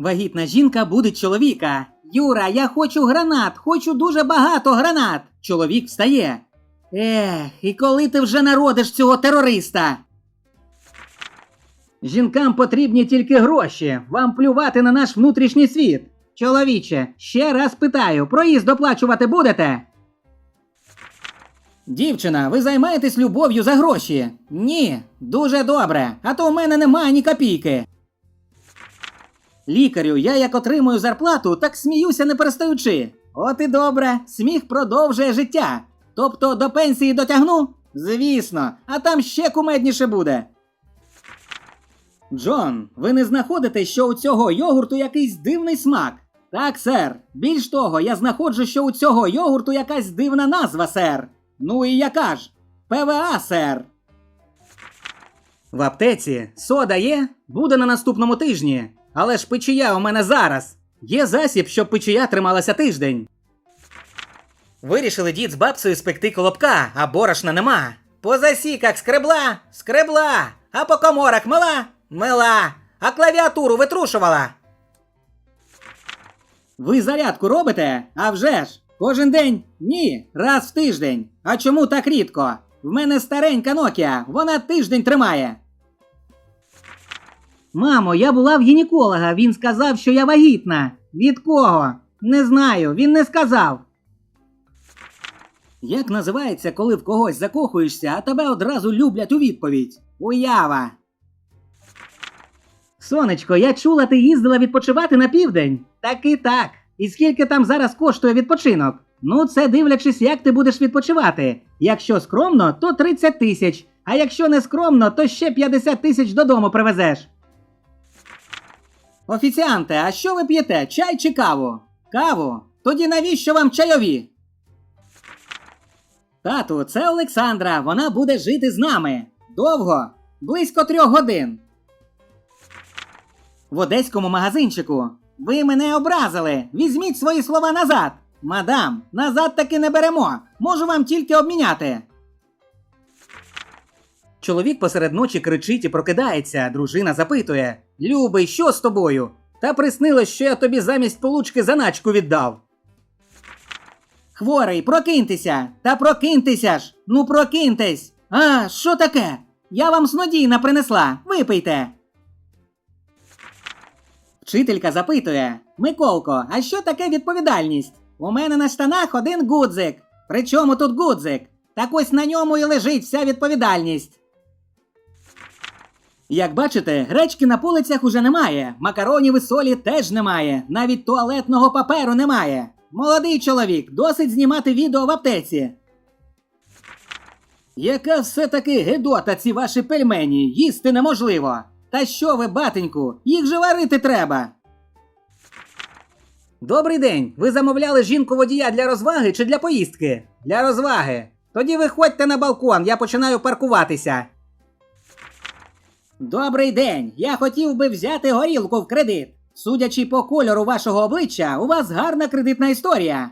Вагітна жінка буде чоловіка. Юра, я хочу гранат, хочу дуже багато гранат. Чоловік встає. Ех, і коли ти вже народиш цього терориста? Жінкам потрібні тільки гроші. Вам плювати на наш внутрішній світ. Чоловіче, ще раз питаю, проїзд оплачувати будете? Дівчина, ви займаєтесь любов'ю за гроші? Ні, дуже добре, а то в мене немає ні копійки. Лікарю, я як отримую зарплату, так сміюся не перестаючи. От і добре, сміх продовжує життя. Тобто до пенсії дотягну? Звісно, а там ще кумедніше буде. Джон, ви не знаходите, що у цього йогурту якийсь дивний смак? Так, сер. Більш того, я знаходжу, що у цього йогурту якась дивна назва, сер. Ну і яка ж? ПВА, сер. В аптеці сода є, буде на наступному тижні. Але ж печія у мене зараз. Є засіб, щоб печія трималася тиждень. Вирішили дід з бабцею спекти колобка, а борошна нема. По засіках скребла, скребла, а по коморах мила, мила, а клавіатуру витрушувала. Ви зарядку робите? А вже ж! Кожен день? Ні, раз в тиждень. А чому так рідко? В мене старенька Nokia, вона тиждень тримає. Мамо, я була в гінеколога. Він сказав, що я вагітна. Від кого? Не знаю, він не сказав. Як називається, коли в когось закохуєшся, а тебе одразу люблять у відповідь? Уява. Сонечко, я чула, ти їздила відпочивати на південь. Так і так. І скільки там зараз коштує відпочинок? Ну, це дивлячись, як ти будеш відпочивати. Якщо скромно, то 30 тисяч. А якщо не скромно, то ще 50 тисяч додому привезеш. Офіціанте, а що ви п'єте? Чай чи каву? Каву? Тоді навіщо вам чайові? Тату, це Олександра. Вона буде жити з нами. Довго? Близько трьох годин. В одеському магазинчику. Ви мене образили. Візьміть свої слова назад. Мадам, назад таки не беремо. Можу вам тільки обміняти. Чоловік посеред ночі кричить і прокидається. Дружина запитує: Любий, що з тобою? Та приснилось, що я тобі замість получки заначку віддав. Хворий, прокиньтеся! Та прокиньтеся ж! Ну прокиньтесь! А, що таке? Я вам снодійна принесла. Випийте. Вчителька запитує: Миколко, а що таке відповідальність? У мене на штанах один гудзик. Причому тут гудзик? Так ось на ньому і лежить вся відповідальність. Як бачите, гречки на полицях уже немає, макаронів і солі теж немає, навіть туалетного паперу немає. Молодий чоловік, досить знімати відео в аптеці. Яка все-таки гидота ці ваші пельмені, їсти неможливо. Та що ви, батеньку, їх же варити треба. Добрий день. Ви замовляли жінку водія для розваги чи для поїздки? Для розваги. Тоді виходьте на балкон, я починаю паркуватися. Добрий день. Я хотів би взяти горілку в кредит. Судячи по кольору вашого обличчя, у вас гарна кредитна історія.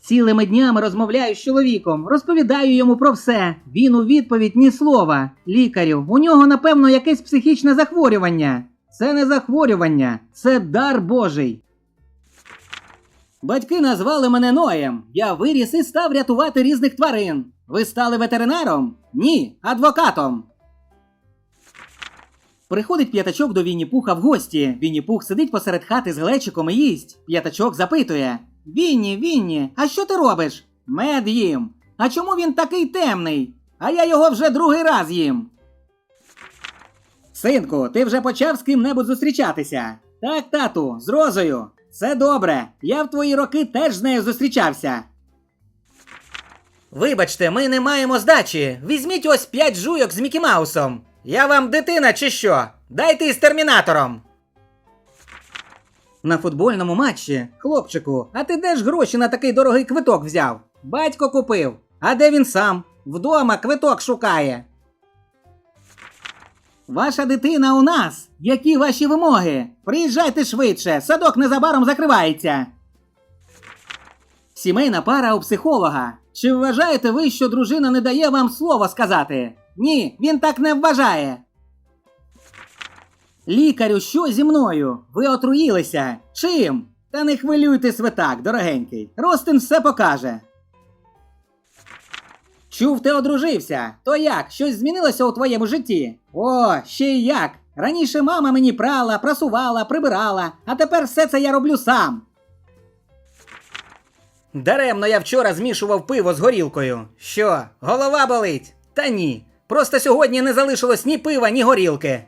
Цілими днями розмовляю з чоловіком, розповідаю йому про все. Він у відповідь ні слова. Лікарю, у нього, напевно, якесь психічне захворювання. Це не захворювання, це дар Божий. Батьки назвали мене Ноєм. Я виріс і став рятувати різних тварин. Ви стали ветеринаром? Ні, адвокатом. Приходить п'ятачок до Вінні-Пуха в гості. Вінні-Пух сидить посеред хати з глечиком і їсть. П'ятачок запитує: Вінні, Вінні, а що ти робиш? Мед їм. А чому він такий темний? А я його вже другий раз їм. Синку, ти вже почав з ким-небудь зустрічатися. Так, тату, з розою. Це добре. Я в твої роки теж з нею зустрічався. Вибачте, ми не маємо здачі. Візьміть ось п'ять жуйок з Мікі Маусом. Я вам дитина чи що? Дайте із термінатором. На футбольному матчі, хлопчику, а ти де ж гроші на такий дорогий квиток взяв? Батько купив. А де він сам? Вдома квиток шукає. Ваша дитина у нас. Які ваші вимоги? Приїжджайте швидше, садок незабаром закривається. Сімейна пара у психолога. Чи вважаєте ви, що дружина не дає вам слова сказати? Ні, він так не вважає. Лікарю, що зі мною? Ви отруїлися? Чим? Та не хвилюйтесь ви так, дорогенький. Ростин все покаже. Чув, ти одружився. То як? Щось змінилося у твоєму житті? О, ще й як. Раніше мама мені прала, прасувала, прибирала, а тепер все це я роблю сам. Даремно я вчора змішував пиво з горілкою. Що, голова болить? Та ні. Просто сьогодні не залишилось ні пива, ні горілки.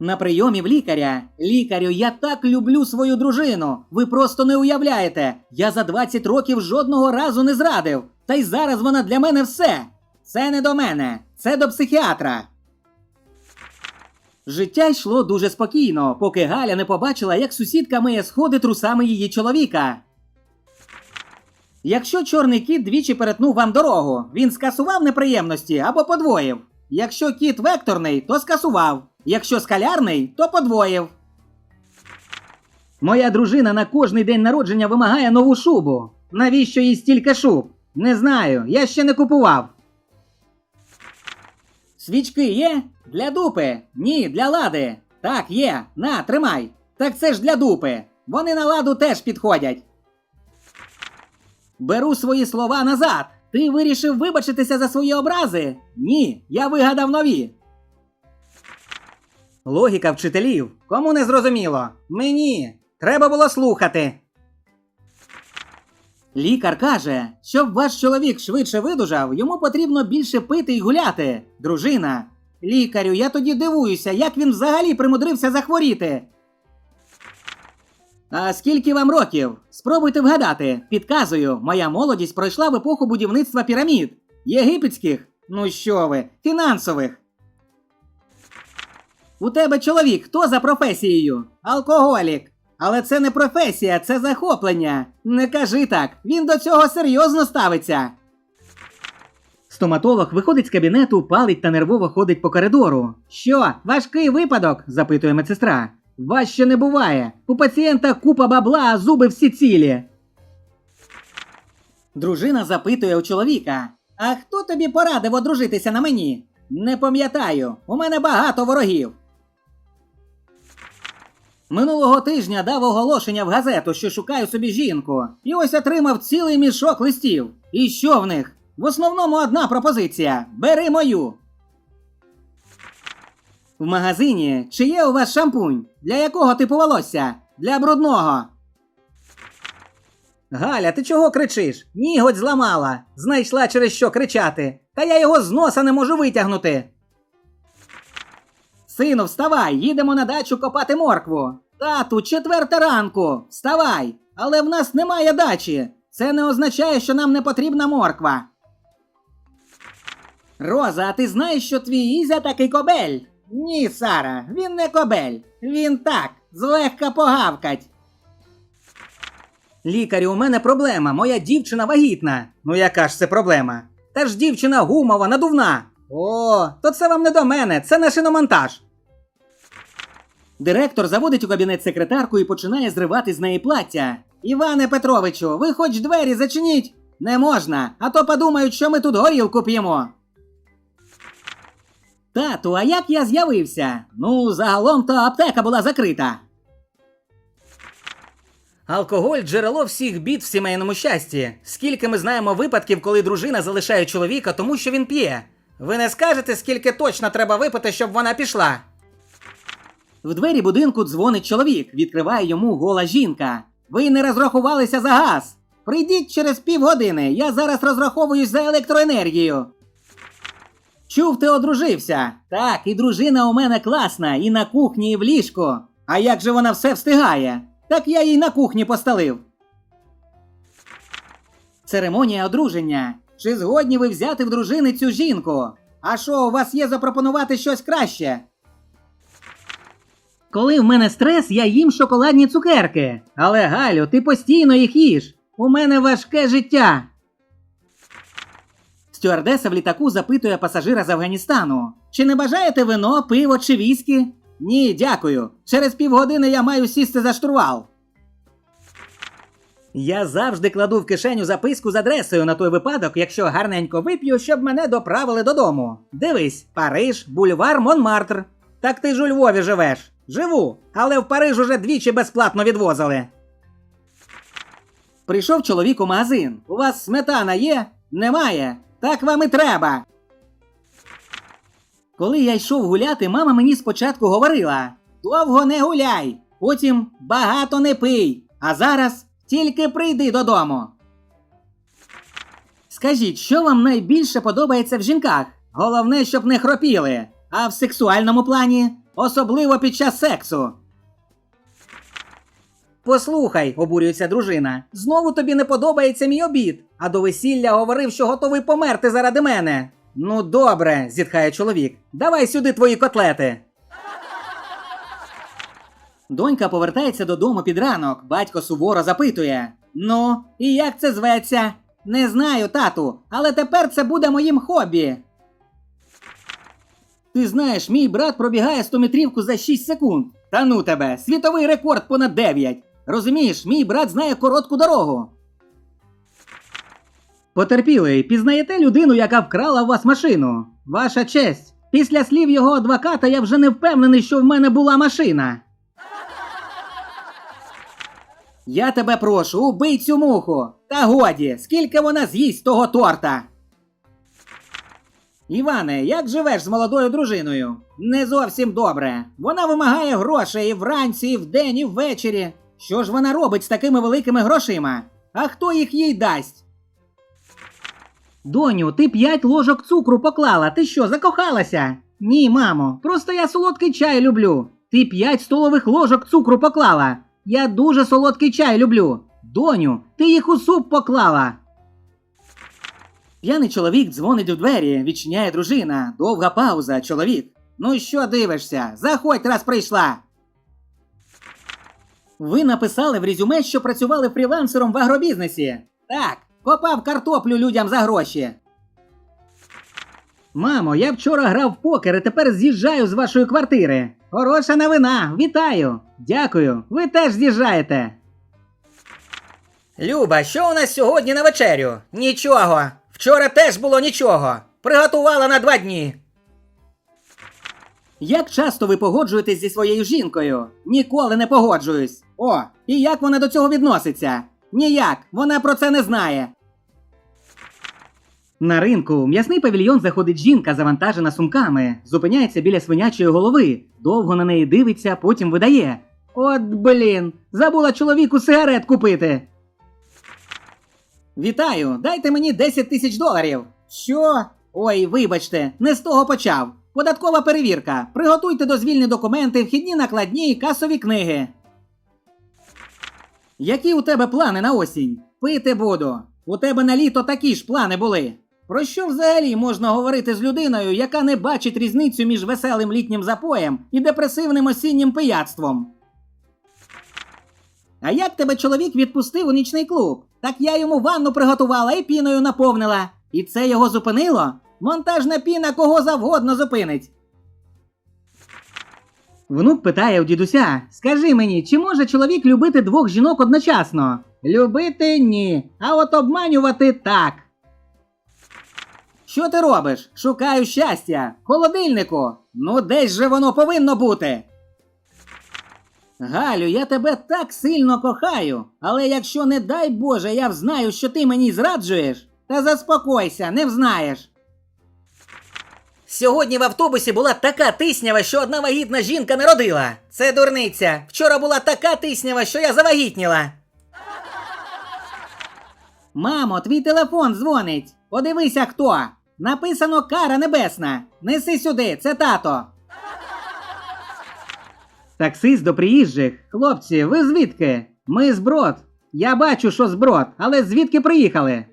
На прийомі в лікаря. Лікарю, я так люблю свою дружину. Ви просто не уявляєте. Я за 20 років жодного разу не зрадив. Та й зараз вона для мене все. Це не до мене, це до психіатра. Життя йшло дуже спокійно, поки Галя не побачила, як сусідка миє сходи трусами її чоловіка. Якщо чорний кіт двічі перетнув вам дорогу, він скасував неприємності або подвоїв. Якщо кіт векторний, то скасував. Якщо скалярний, то подвоїв. Моя дружина на кожний день народження вимагає нову шубу. Навіщо їй стільки шуб? Не знаю, я ще не купував. Свічки є? Для дупи. Ні, для лади. Так, є. На, тримай. Так це ж для дупи. Вони на ладу теж підходять. Беру свої слова назад. Ти вирішив вибачитися за свої образи? Ні, я вигадав нові. Логіка вчителів. Кому не зрозуміло? Мені. Треба було слухати. Лікар каже, щоб ваш чоловік швидше видужав, йому потрібно більше пити і гуляти. Дружина. Лікарю, я тоді дивуюся, як він взагалі примудрився захворіти. А скільки вам років? Спробуйте вгадати. Підказую, моя молодість пройшла в епоху будівництва пірамід. Єгипетських? Ну що ви, фінансових. У тебе чоловік хто за професією? Алкоголік. Але це не професія, це захоплення. Не кажи так, він до цього серйозно ставиться. Стоматолог виходить з кабінету, палить та нервово ходить по коридору. Що, важкий випадок? запитує медсестра. Важче не буває. У пацієнта купа бабла, а зуби всі цілі. Дружина запитує у чоловіка: А хто тобі порадив одружитися на мені? Не пам'ятаю, у мене багато ворогів. Минулого тижня дав оголошення в газету, що шукаю собі жінку, і ось отримав цілий мішок листів. І що в них? В основному одна пропозиція: бери мою. В магазині чи є у вас шампунь? Для якого типу волосся? Для брудного. Галя, ти чого кричиш? Ніготь зламала. Знайшла через що кричати. Та я його з носа не можу витягнути. Сину, вставай, їдемо на дачу копати моркву. Тату, четверта ранку. Вставай. Але в нас немає дачі. Це не означає, що нам не потрібна морква. Роза, а ти знаєш, що твій Ізя такий кобель? Ні, Сара, він не кобель. Він так, злегка погавкать. Лікарю, у мене проблема. Моя дівчина вагітна. Ну яка ж це проблема? Та ж дівчина гумова, надувна. О, то це вам не до мене, це на шиномонтаж. Директор заводить у кабінет секретарку і починає зривати з неї плаття. Іване Петровичу, ви хоч двері зачиніть? Не можна, а то подумають, що ми тут горілку п'ємо. Тату, а як я з'явився? Ну, загалом то аптека була закрита. Алкоголь джерело всіх бід в сімейному щасті. Скільки ми знаємо випадків, коли дружина залишає чоловіка, тому що він п'є. Ви не скажете, скільки точно треба випити, щоб вона пішла. В двері будинку дзвонить чоловік, відкриває йому гола жінка. Ви не розрахувалися за газ. Прийдіть через півгодини, я зараз розраховуюсь за електроенергію. Чув, ти одружився. Так, і дружина у мене класна, і на кухні, і в ліжку. А як же вона все встигає? Так я їй на кухні постелив. Церемонія одруження. Чи згодні ви взяти в дружини цю жінку? А що, у вас є запропонувати щось краще? Коли в мене стрес, я їм шоколадні цукерки. Але Галю, ти постійно їх їш. У мене важке життя. Стюардеса в літаку запитує пасажира з Афганістану: Чи не бажаєте вино, пиво чи віскі? Ні, дякую. Через півгодини я маю сісти за штурвал. Я завжди кладу в кишеню записку з адресою на той випадок, якщо гарненько вип'ю, щоб мене доправили додому. Дивись, Париж, бульвар Монмартр. Так ти ж у Львові живеш. Живу, але в Париж уже двічі безплатно відвозили. Прийшов чоловік у магазин. У вас сметана є? Немає. Так вам і треба. Коли я йшов гуляти, мама мені спочатку говорила: довго не гуляй, потім багато не пий, а зараз тільки прийди додому. Скажіть, що вам найбільше подобається в жінках? Головне, щоб не хропіли, а в сексуальному плані, особливо під час сексу. Послухай, обурюється дружина. Знову тобі не подобається мій обід, а до весілля говорив, що готовий померти заради мене. Ну, добре, зітхає чоловік. Давай сюди твої котлети. Донька повертається додому під ранок. Батько суворо запитує: Ну, і як це зветься? Не знаю, тату, але тепер це буде моїм хобі. Ти знаєш, мій брат пробігає 100-метрівку за 6 секунд. Та ну тебе, світовий рекорд понад 9. Розумієш, мій брат знає коротку дорогу. Потерпілий, пізнаєте людину, яка вкрала у вас машину? Ваша честь. Після слів його адвоката я вже не впевнений, що в мене була машина. Я тебе прошу, убий цю муху. Та годі, скільки вона з'їсть того торта. Іване, як живеш з молодою дружиною? Не зовсім добре. Вона вимагає грошей і вранці, і вдень, і ввечері. Що ж вона робить з такими великими грошима? А хто їх їй дасть? Доню, ти п'ять ложок цукру поклала. Ти що, закохалася? Ні, мамо, просто я солодкий чай люблю. Ти п'ять столових ложок цукру поклала. Я дуже солодкий чай люблю. Доню, ти їх у суп поклала. П'яний чоловік дзвонить у двері, відчиняє дружина. Довга пауза, чоловік. Ну що дивишся? Заходь, раз прийшла. Ви написали в резюме, що працювали фрілансером в агробізнесі. Так, копав картоплю людям за гроші. Мамо, я вчора грав в покер і тепер з'їжджаю з вашої квартири. Хороша новина, вітаю. Дякую. Ви теж з'їжджаєте. Люба, що у нас сьогодні на вечерю? Нічого. Вчора теж було нічого. Приготувала на два дні. Як часто ви погоджуєтесь зі своєю жінкою? Ніколи не погоджуюсь. О, і як вона до цього відноситься? Ніяк, вона про це не знає. На ринку в м'ясний павільйон заходить жінка, завантажена сумками, зупиняється біля свинячої голови, довго на неї дивиться, потім видає. От блін, забула чоловіку сигарет купити. Вітаю, дайте мені 10 тисяч доларів. Що? Ой, вибачте, не з того почав. Податкова перевірка. Приготуйте дозвільні документи, вхідні накладні, і касові книги. Які у тебе плани на осінь? Пити буду. У тебе на літо такі ж плани були. Про що взагалі можна говорити з людиною, яка не бачить різницю між веселим літнім запоєм і депресивним осіннім пияцтвом? А як тебе чоловік відпустив у нічний клуб? Так я йому ванну приготувала і піною наповнила. І це його зупинило? Монтажна піна кого завгодно зупинить. Внук питає у дідуся: Скажи мені, чи може чоловік любити двох жінок одночасно? Любити ні. А от обманювати так. Що ти робиш? Шукаю щастя. Холодильнику. Ну десь же воно повинно бути. Галю, я тебе так сильно кохаю, але якщо, не дай Боже, я взнаю, що ти мені зраджуєш, та заспокойся, не взнаєш. Сьогодні в автобусі була така тиснява, що одна вагітна жінка не родила. Це дурниця. Вчора була така тиснява, що я завагітніла. Мамо, твій телефон дзвонить. Подивися хто. Написано кара небесна. Неси сюди, це тато. Таксист до приїжджих. Хлопці, ви звідки? Ми з Брод. Я бачу, що з Брод, але звідки приїхали?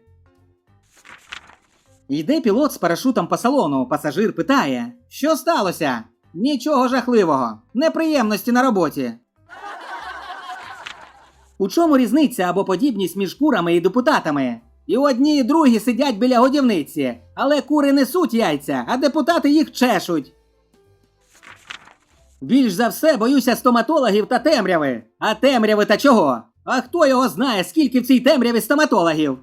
Йде пілот з парашутом по салону. Пасажир питає: Що сталося? Нічого жахливого. Неприємності на роботі. У чому різниця або подібність між курами і депутатами? І одні, і другі сидять біля годівниці, але кури несуть яйця, а депутати їх чешуть. Більш за все боюся стоматологів та темряви. А темряви та чого? А хто його знає, скільки в цій темряві стоматологів?